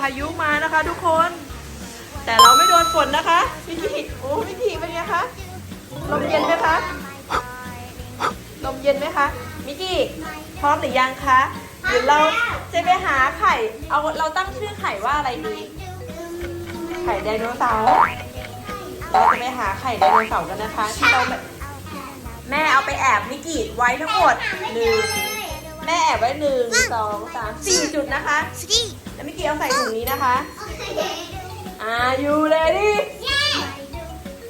พายุมานะคะ ทุกคน แต่เราไม่โดนฝนนะคะพี่ทีโอ้พี่ทีเป็นไงคะลมเย็นไหมคะลมเย็นไหมคะมิกกี้พร้อมหรือยังคะเดี๋ยวเราจะไปหาไข่เอาเราตั้งชื่อไข่ว่าอะไรดีไข่ไดโนเสาร์เราจะไปหาไข่ไดโนเสาร์กันนะคะที่เราแบบแม่เอาไปแอบมิกกี้ไว้ทั้งหมดหนึ่ง แม่แอบไว้หนึ่งสองสามสี่จุดนะคะแล้วมิกกี้เอาใส่ถุงนี้นะคะอ่าอยู่เลยดิ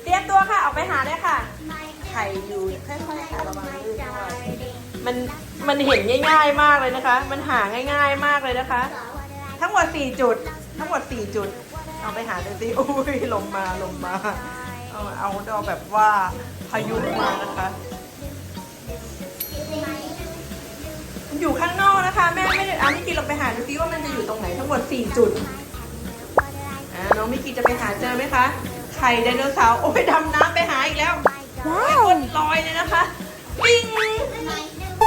เตรียมตัวค่ะออกไปหาเลยค่ะไข่อยู่ค่อยๆค่ะระวังลื่นด้วยมันมันเห็นง่าย ๆมากเลยนะคะ มันหาง่าย ๆมากเลยนะคะ ทั้งหมด4จุด ทั้งหมด4จุด เอาไปหาดูสิอุ้ยลงมาลงมา เอาเอาเอแบบว่าพายุมานะคะ อยู่ข้างนอกนะคะ แม่ไม่ได้อะมิกกี้ลองไปหาดูซิว่ามันจะอยู่ตรงไหนทั้งหมด 4 จุดอ่าน้องมิกกี้จะไปหาเจอไหมคะ ไข่ไดโนเสาร์โอ้ยดำน้ำไปหาอีกแล้วว้าวลอยเลยนะคะ ปิ้ง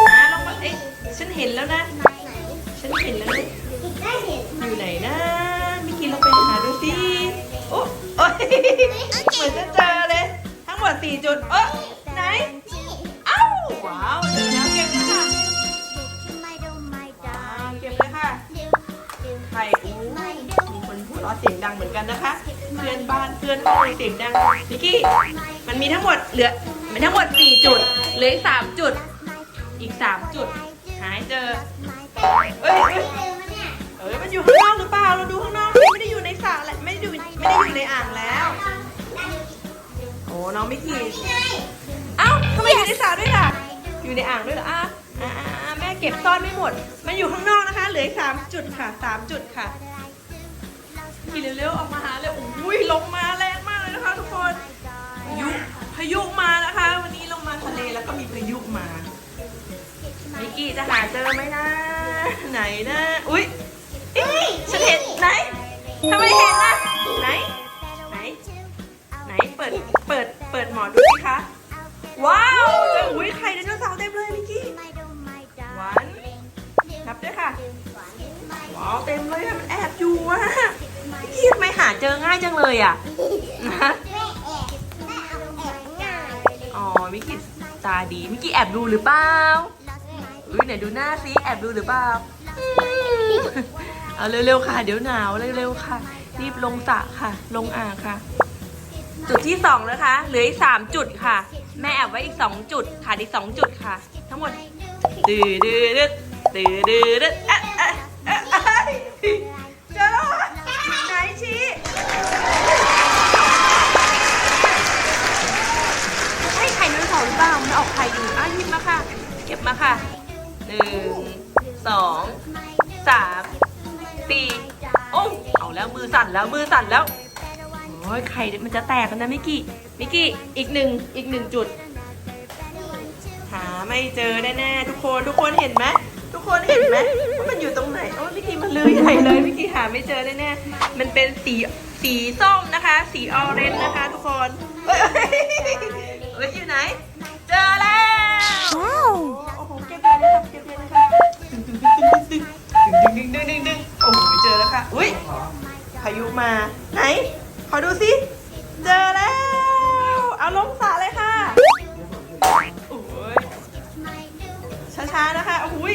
อ่าลองมาเอ๊ะฉันเห็นแล้วนะ ฉันเห็นแล้วนะอยู่ไหนนะมิกกี้ลองไปหาดูสิโอ้โอ้ยเหมือนจะเจอเลย ทั้งหมดสี่จุดเออ ไข่อู้มีคนหัวเราะเสียงดังเหมือนกันนะคะ เพื่อนบ้านเพื่อนห้องเสียงดังนิกกี้ มันมีทั้งหมดเหลือมันทั้งหมด 4 จุดเหลืออีก3จุด อีก 3 จุด หาให้เจอ เอ้ยเอ้ยมันอยู่ข้างนอกหรือเปล่า เราดูข้างนอกไม่ได้อยู่ในสระแหละไม่ได้อยู่ไม่ได้อยู่ในอ่างแล้ว โอ้น้องมิกกี้เอ้าทำไมอยู่ในสระด้วยล่ะ อยู่ในอ่างด้วยเหรออะอะ เก็บซ่อนไม่หมด มันอยู่ข้างนอกนะคะ เหลืออีกสามจุดค่ะสามจุดค่ะขี่เร็วๆออกมาหาเลยอุ้ยลงมาแรงมากเลยนะคะ ทุกคนพายุพายุมานะคะ วันนี้ลงมาทะเลแล้วก็มีพายุมามิกกี้จะหาเจอไหมนะ ไหนนะอุ้ยเอ๊ฉันเห็นไหนทำไมเห็นนะไหนไหนไหนเปิดเปิดเปิดหมอดูสิคะว้าาเจอง่ายจังเลยอะนะอ๋อมิกกี้ตาดีมิกกี้แอบดูหรือเปล่าอุ้ยไหนดูหน้าซิแอบดูหรือเปล่าอืมเอาเร็วๆค่ะ เดี๋ยวหนาวเร็วๆค่ะ รีบลงสระค่ะ ลงอ่างค่ะ จุดที่สองนะคะเหลืออีกสามจุดค่ะ แม่แอบไว้อีกสองจุดขาดอีกสองจุดค่ะ ทั้งหมดดื้อดื้อดึดดื้อดื้อดึดเอ๊ นึ่งสองสามสี่โอ้เอาแล้วมือสั่นแล้วมือสั่นแล้วโอ้ยไข่มันจะแตกแล้วนะมิกกี้มิกกี้อีกหนึ่งอีกหนึ่งจุด หาไม่เจอแน่ๆทุกคนทุกคนเห็นไหมทุกคนเห็นไหมว่ามันอยู่ตรงไหนโอ้ยมิกกี้มันลือใหญ่เลยมิกกี้หาไม่เจอแน่ๆมันเป็นสีสีส้มนะคะ สีออเรนจ์นะคะ ทุกคนเอ้ยเอ้ยเอ้ยอยู่ไหน เจอแล้ว เก็บเลยนะคะดึงดึงดึงดึงดึงดึงดึงดึงดึงดึงโอ้โหเจอแล้วค่ะ อุ้ยพายุมา ไหน ขอดูสิ เจอแล้ว เอาลงสระเลยค่ะ โอ้ยช้าๆนะคะ โอ้ย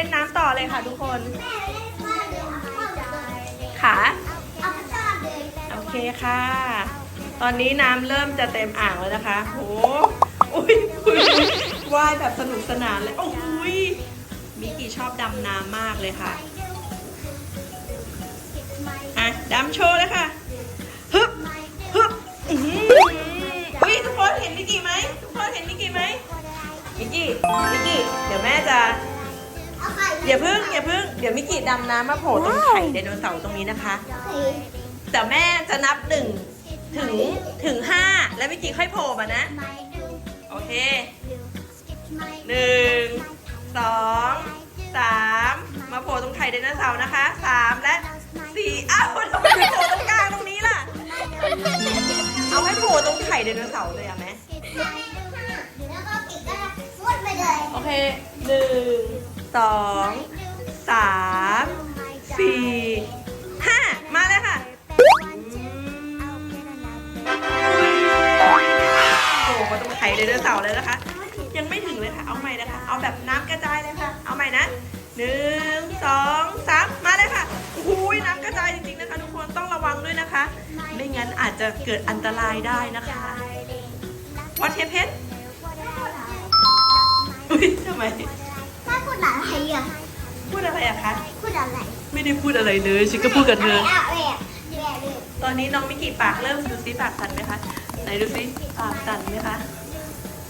ล่นน้ำต่อเลยค่ะทุกคน ค่ะ โอเคค่ะ ตอนนี้น้ำเริ่มจะเต็มอ่างแล้วนะคะโหอุ้ยอุ้ยว่ายแบบสนุกสนานเลยโอ้ยมิกกี้ชอบดำน้ำมากเลยค่ะอะดำโชว์เลยค่ะฮึบฮึบอุ้ยทุกคนเห็นมิกกี้ไหมทุกคนเห็นมิกกี้ไหมมิกกี้มิกกี้เดี๋ยวแม่จะ อย่าพึ่งอย่าพึ่งเดี๋ยวมิกกี้ดำน้ำมาโผล่ตรงไข่ไดโนเสาร์ตรงนี้นะคะ แต่แม่จะนับหนึ่งถึงถึงห้าแล้วมิกกี้ค่อยโผล่มานะ โอเคหนึ่งสองสามมาโผล่ตรงไข่ไดโนเสาร์นะคะสามและสี่อ้าวทำไมไม่โผล่ตรงกลางตรงนี้ล่ะ เอาให้โผล่ตรงไข่ไดโนเสาร์เลยอะแม่แล้วก็ปิดก็มุดไปเลยโอเคหนึ่ง สองสามสี่ห้ามาเลยค่ะโผล่มาตรงไข่ไดโนเสาร์เลยนะคะ ยังไม่ถึงเลยค่ะ เอาใหม่นะคะ เอาแบบน้ำกระจายเลยค่ะ เอาใหม่นะหนึ่งสองสามมาเลยค่ะอุ้ยน้ำกระจายจริงๆนะคะ ทุกคนต้องระวังด้วยนะคะ ไม่งั้นอาจจะเกิดอันตรายได้นะคะวัดเทปเพชรอุ้ยทำไม พูดอะไรอะคะ พูดอะไรไม่ได้พูดอะไรเลยฉันก็พูดกับเธอะไรอะแอบแอบเลยตอนนี้น้องมิกกี้ปากเริ่มดูซิปากสั่นไหมคะ ไหนดูซิปากสั่นไหมคะ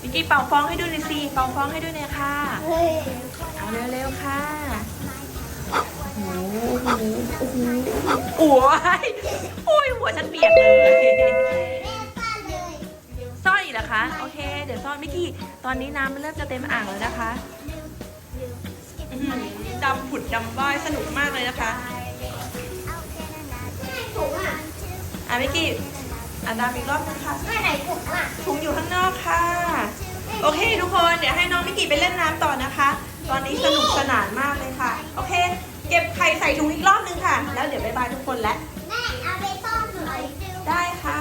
มิกกี้เป่าฟองให้ดูหน่อยสิเป่าฟองให้ด้วยหน่อยค่ะ เฮ้ยเอาเร็วๆค่ะ โอ้โห โอ้โหโอ้โหโอ้ยหัวฉันเปียกเลยแม่ป้าเลยซ่อนอีกเหรอคะ โอเค เดี๋ยวซ่อนมิกกี้ ตอนนี้น้ำมันเริ่มจะเต็มอ่างแล้วนะคะอื้อหือ ดำผุดดำว่ายสนุกมากเลยนะคะถุงอะอะมิกกี้อะดำอีกรอบนะคะไม่ไหนถุงอะถุงอยู่ข้างนอกค่ะ โอเคทุกคนเดี๋ยวให้น้องมิกกี้ไปเล่นน้ำต่อนะคะ ตอนนี้สนุกสนานมากเลยค่ะ โอเค เก็บไข่ใส่ถุงอีกรอบนึงค่ะ แล้วเดี๋ยวบายบายทุกคนและแม่เอาไปต้มหน่อยได้ค่ะ